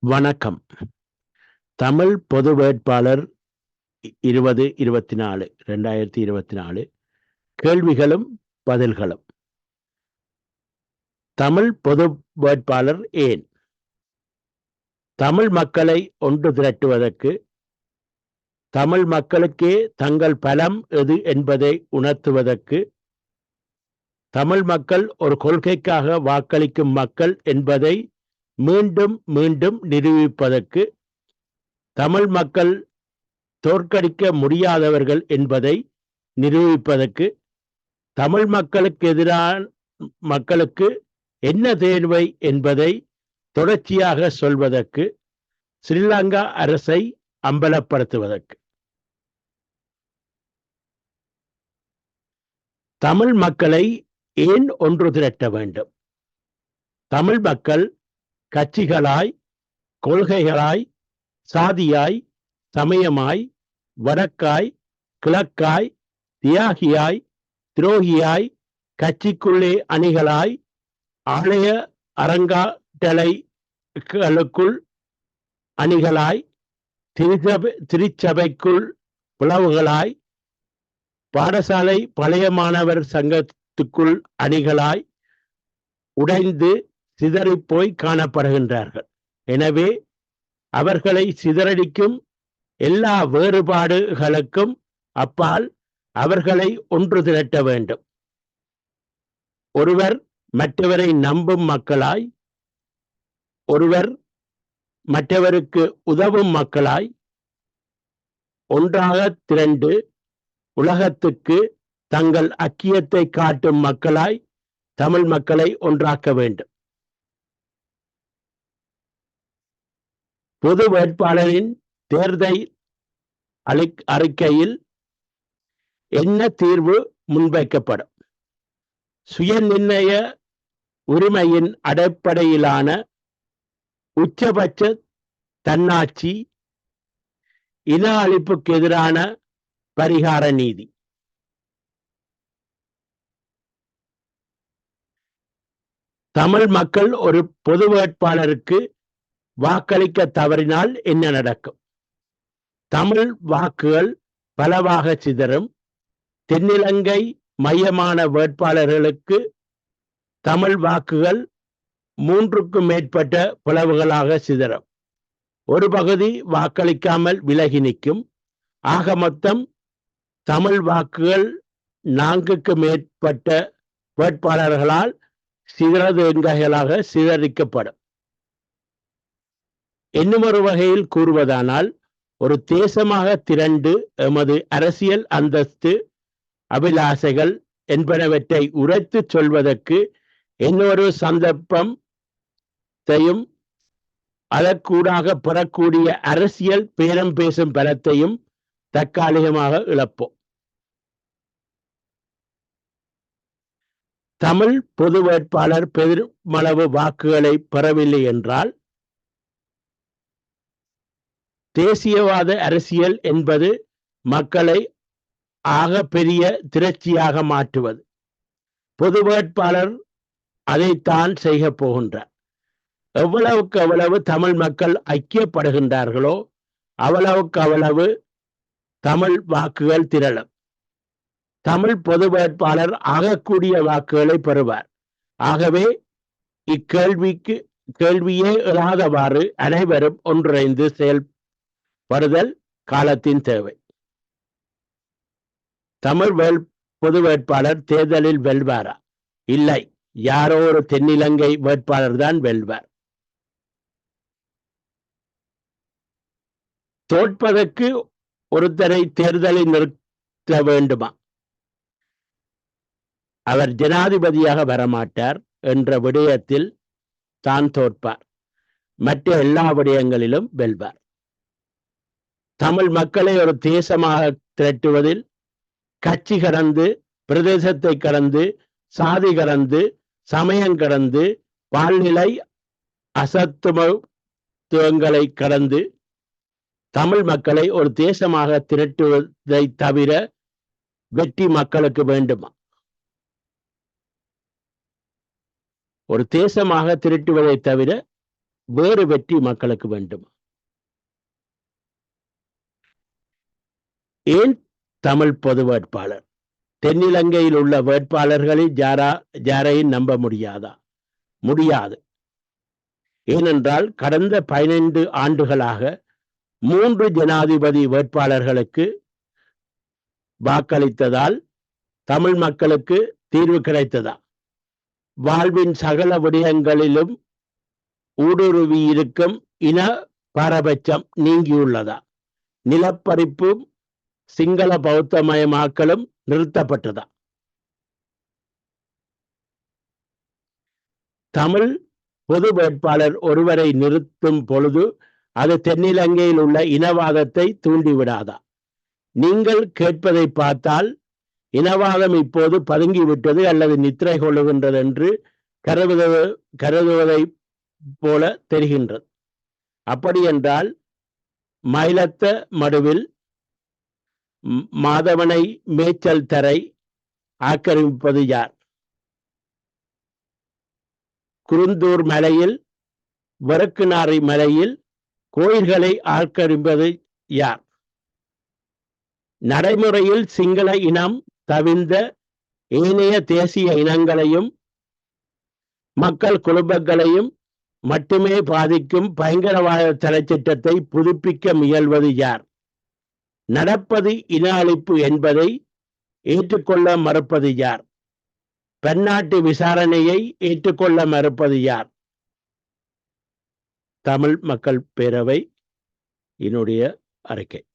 வணக்கம். தமிழ் பொது வேட்பாளர் இருபது இருபத்தி நாலு ரெண்டாயிரத்தி இருபத்தி நாலு கேள்விகளும் பதில்களும். தமிழ் பொது வேட்பாளர் ஏன்? தமிழ் மக்களை ஒன்று திரட்டுவதற்கு தமிழ் மக்களுக்கே தங்கள் பலம் எது என்பதை உணர்த்துவதற்கு தமிழ் மக்கள் ஒரு கொள்கைக்காக வாக்களிக்கும் மக்கள் என்பதை மீண்டும் மீண்டும் நிரூபிப்பதற்கு தமிழ் மக்கள் தோற்கடிக்க முடியாதவர்கள் என்பதை நிரூபிப்பதற்கு தமிழ் மக்களுக்கு எதிரான மக்களுக்கு என்ன தேர்வை என்பதை தொடர்ச்சியாக சொல்வதற்கு ஸ்ரீலங்கா அரசை அம்பலப்படுத்துவதற்கு. தமிழ் மக்களை ஏன் ஒன்று திரட்ட வேண்டும்? தமிழ் மக்கள் கட்சிகளாய் கொள்கைகளாய் சாதியாய் சமயமாய் வடக்காய் கிழக்காய் தியாகியாய் துரோகியாய் கட்சிக்குள்ளே அணிகளாய் ஆலய அரங்காட்டலைகளுக்குள் அணிகளாய் திருச்சபை திருச்சபைக்குள் பிளவுகளாய் பாடசாலை பழைய மாணவர் சங்கத்துக்குள் அணிகளாய் உடைந்து சிதறிப்போய் காணப்படுகின்றார்கள். எனவே அவர்களை சிதறடிக்கும் எல்லா வேறுபாடுகளுக்கும் அப்பால் அவர்களை ஒன்று திரட்ட வேண்டும். ஒருவர் மற்றவரை நம்பும் மக்களாய் ஒருவர் மற்றவருக்கு உதவும் மக்களாய் ஒன்றாக திரண்டு உலகத்துக்கு தங்கள் அக்கியத்தை காட்டும் மக்களாய் தமிழ் மக்களை ஒன்றாக்க வேண்டும். பொது வேட்பாளரின் தேர்தல் அளி அறிக்கையில் என்ன தீர்வு முன்வைக்கப்படும்? சுய நிர்ணய உரிமையின் அடிப்படையிலான உச்சபட்ச தன்னாட்சி இன அழிப்புக்கு எதிரான பரிகார நீதி. தமிழ் மக்கள் ஒரு பொது வேட்பாளருக்கு வாக்களிக்க தவறினால் என்ன நடக்கும்? தமிழ் வாக்குகள் பலவாக சிதறும். தென்னிலங்கை மையமான வேட்பாளர்களுக்கு தமிழ் வாக்குகள் மூன்றுக்கும் மேற்பட்ட பிளவுகளாக சிதறும். ஒரு பகுதி வாக்களிக்காமல் விலகி நிற்கும். ஆக மொத்தம் தமிழ் வாக்குகள் நான்குக்கு மேற்பட்ட வேட்பாளர்களால் சிதறதுங்களாக சிதறிக்கப்படும் இன்னும் ஒரு வகையில் கூறுவதானால் ஒரு தேசமாக திரண்டு எமது அரசியல் அந்தஸ்து அபிலாசைகள் என்பனவற்றை உரைத்து சொல்வதற்கு இன்னொரு சந்தர்ப்பத்தையும் அதற்கூடாக பெறக்கூடிய அரசியல் பேரம் பேசும் பலத்தையும் தற்காலிகமாக இழப்போம். தமிழ் பொது வேட்பாளர் பெருமளவு வாக்குகளை பெறவில்லை என்றால் தேசியவாத அரசியல் என்பது மக்களை ஆக பெரிய திரட்சியாக மாற்றுவது. பொது வேட்பாளர் அதைத்தான் செய்ய போகின்றார். எவ்வளவுக்கு அவ்வளவு தமிழ் மக்கள் ஐக்கியப்படுகின்றார்களோ அவ்வளவுக்கு அவ்வளவு தமிழ் வாக்குகள் திரளும். தமிழ் பொது வேட்பாளர் ஆகக்கூடிய வாக்குகளை பெறுவார். ஆகவே இக்கேள்விக்கு கேள்வியே இல்லாதவாறு அனைவரும் ஒன்றிணைந்து வருதல் காலத்தின் தேவை. தமிழ் வேல் பொது வேட்பாளர் தேர்தலில் வெல்வாரா? இல்லை. யாரோ ஒரு தென்னிலங்கை வேட்பாளர் தான் வெல்வார். தோற்பதற்கு ஒருத்தரை தேர்தலில் நிறுத்த வேண்டுமா? அவர் ஜனாதிபதியாக வரமாட்டார் என்ற விடயத்தில் தான் தோற்பார். மற்ற எல்லா விடயங்களிலும் வெல்வார். தமிழ் மக்களை ஒரு தேசமாக திரட்டுவதில் கட்சி கடந்து பிரதேசத்தை கடந்து சாதி கடந்து சமயம் கடந்து வாழ்நிலை அசத்துமத்துவங்களை கடந்து தமிழ் மக்களை ஒரு தேசமாக திரட்டுவதை தவிர வெற்றி மக்களுக்கு வேண்டுமா? ஒரு தேசமாக திரட்டுவதை தவிர வேறு வெற்றி மக்களுக்கு வேண்டுமா? ஏன் தமிழ் பொது வேட்பாளர்? தென்னிலங்கையில் உள்ள வேட்பாளர்களில் ஜாரா யாரையும் நம்ப முடியாதா? முடியாது. ஏனென்றால் கடந்த பதினைந்து ஆண்டுகளாக மூன்று ஜனாதிபதி வேட்பாளர்களுக்கு வாக்களித்ததால் தமிழ் மக்களுக்கு தீர்வு கிடைத்ததா? வாழ்வின் சகல விடயங்களிலும் ஊடுருவி இருக்கும் இன பாரபட்சம் நீங்கியுள்ளதா? நிலப்பறிப்பும் சிங்கள பௌத்தமயமாக்கலும் நிறுத்தப்பட்டதா? தமிழ் பொது வேட்பாளர் ஒருவரை நிறுத்தும் பொழுது அது தென்னிலங்கையில் உள்ள இனவாதத்தை தூண்டிவிடாதா நீங்கள் கேட்பதை பார்த்தால் இனவாதம் இப்போது பதுங்கிவிட்டது அல்லது நித்திரை கொள்ளுகின்றது என்று கருதுவ கருதுவதை போல தெரிகின்றது. அப்படி என்றால் மயிலத்த மடுவில் மாதவனை மேய்ச்சல் தரை ஆக்கிரமிப்பது யார்? குருந்தூர் மலையில் வடக்குநாறை மலையில் கோயில்களை ஆக்கிரமிப்பது யார்? நடைமுறையில் சிங்கள இனம் தவிர்ந்த ஏனைய தேசிய இனங்களையும் மக்கள் குடும்பங்களையும் மட்டுமே பாதிக்கும் பயங்கரவாத தலைச்சிட்டத்தை புதுப்பிக்க முயல்வது யார்? நடப்பது இன அழிப்பு என்பதை ஏற்றுக்கொள்ள மறுப்பது யார்? பன்னாட்டு விசாரணையை ஏற்றுக்கொள்ள மறுப்பது யார்? தமிழ் மக்கள் பேரவை என்னுடைய அறிக்கை.